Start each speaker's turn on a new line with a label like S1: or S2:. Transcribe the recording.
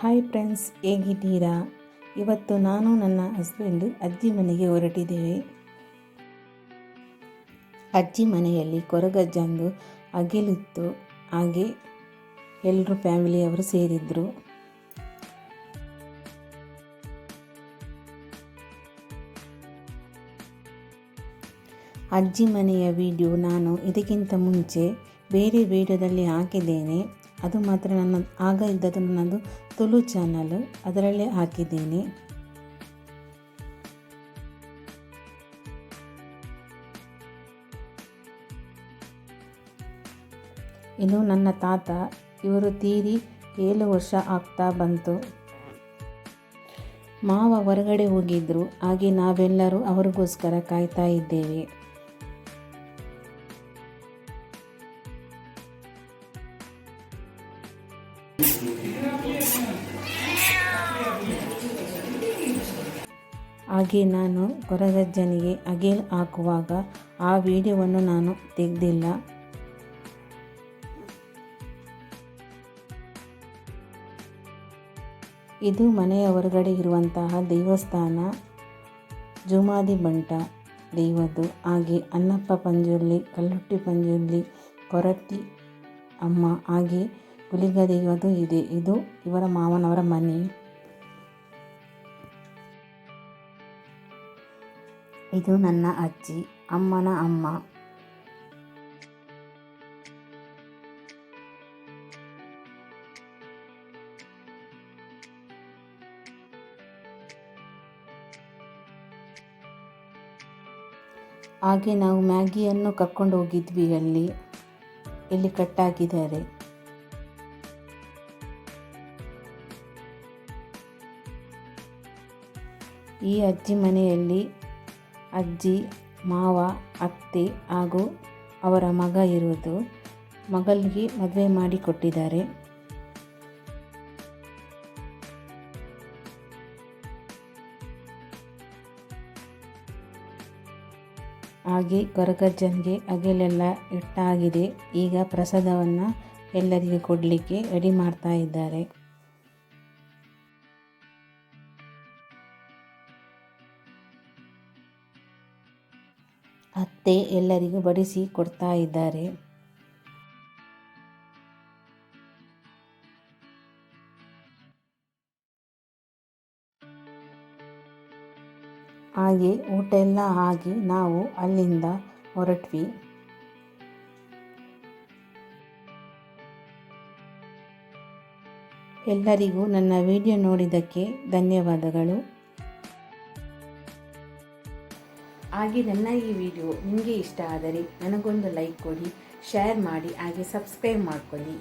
S1: Hi friends ಹೇಗಿದ್ದೀರಾ? ಇವತ್ತು ನಾನು ನನ್ನ ಹಸ್ಬೆಂಡು ಅಜ್ಜಿ ಮನೆಗೆ ಹೊರಟಿದ್ದೇವೆ. ಅಜ್ಜಿ ಮನೆಯಲ್ಲಿ ಕೊರಗಜ್ಜಂದು ಅಗಿಲಿತ್ತು. ಹಾಗೆ ಎಲ್ಲರೂ ಫ್ಯಾಮಿಲಿಯವರು ಸೇರಿದ್ರು. ಅಜ್ಜಿ ಮನೆಯ ವಿಡಿಯೋ ನಾನು ಇದಕ್ಕಿಂತ ಮುಂಚೆ ಬೇರೆ ವೀಡಿಯೋದಲ್ಲಿ ಹಾಕಿದ್ದೇನೆ. ಅದು ಮಾತ್ರ ನನ್ನ, ಆಗ ಇದ್ದದ್ದು ನನ್ನದು ತುಳು ಚಾನಲ್ ಅದರಲ್ಲೇ ಹಾಕಿದ್ದೇನೆ. ಇನ್ನು ನನ್ನ ತಾತ, ಇವರು ತೀರಿ ಏಳು ವರ್ಷ ಆಗ್ತಾ ಬಂತು. ಮಾವ ಹೊರಗಡೆ ಹೋಗಿದ್ದರು ಹಾಗೆ ನಾವೆಲ್ಲರೂ ಅವರಿಗೋಸ್ಕರ ಕಾಯ್ತಾ ಇದ್ದೇವೆ. ಹಾಗೆ ನಾನು ಕೊರಗಜ್ಜನಿಗೆ ಅಗೇಲ್ ಹಾಕುವಾಗ ಆ ವಿಡಿಯೋವನ್ನು ನಾನು ತೆಗೆದಿಲ್ಲ. ಇದು ಮನೆಯ ಹೊರಗಡೆ ಇರುವಂತಹ ದೇವಸ್ಥಾನ, ಜುಮಾದಿ ಬಂಟ ದೈವದ್ದು. ಹಾಗೆ ಅನ್ನಪ್ಪ ಪಂಜುರ್ಲಿ, ಕಲ್ಲುಟ್ಟಿ ಪಂಜುರ್ಲಿ, ಕೊರತಿ ಅಮ್ಮ. ಹಾಗೆ ಗುಲಿಗ ದೈವದ್ದು ಇದೆ. ಇದು ಇವರ ಮಾವನವರ ಮನೆ. ಇದು ನನ್ನ ಅಜ್ಜಿ, ಅಮ್ಮನ ಅಮ್ಮ. ಹಾಗೆ ನಾವು ಮ್ಯಾಗಿಯನ್ನು ಕರ್ಕೊಂಡು ಹೋಗಿದ್ವಿ ಅಲ್ಲಿ. ಇಲ್ಲಿ ಕಟ್ಟಾಕಿದ್ದಾರೆ ಈ ಅಜ್ಜಿ ಮನೆಯಲ್ಲಿ ಅಜ್ಜಿ, ಮಾವ, ಅತ್ತೆ ಹಾಗೂ ಅವರ ಮಗ ಇರುವುದು ಮಗಳಿಗೆ ಮದುವೆ ಮಾಡಿಕೊಟ್ಟಿದ್ದಾರೆ. ಹಾಗೆ ಕೊರಗಜ್ಜನಿಗೆ ಅಗೆಲೆಲ್ಲ ಇಟ್ಟಾಗಿದೆ. ಈಗ ಪ್ರಸಾದವನ್ನು ಎಲ್ಲರಿಗೆ ಕೊಡಲಿಕ್ಕೆ ರೆಡಿ ಮಾಡ್ತಾ ಇದ್ದಾರೆ. ಅತ್ತೆ ಎಲ್ಲರಿಗೂ ಬಡಿಸಿ ಕೊಡ್ತಾ ಇದ್ದಾರೆ. ಹಾಗೆ ಊಟ ಎಲ್ಲ ಆಗಿ ನಾವು ಅಲ್ಲಿಂದ ಹೊರಟ್ವಿ. ಎಲ್ಲರಿಗೂ ನನ್ನ ವಿಡಿಯೋ ನೋಡಿದ್ದಕ್ಕೆ ಧನ್ಯವಾದಗಳು. ಹಾಗೆ ನನ್ನ ಈ ವಿಡಿಯೋ ನಿಮಗೆ ಇಷ್ಟ ಆದರೆ ನನಗೊಂದು ಲೈಕ್ ಕೊಡಿ ಶೇರ್ ಮಾಡಿ, ಹಾಗೆ ಸಬ್ಸ್ಕ್ರೈಬ್ ಮಾಡ್ಕೊಳ್ಳಿ.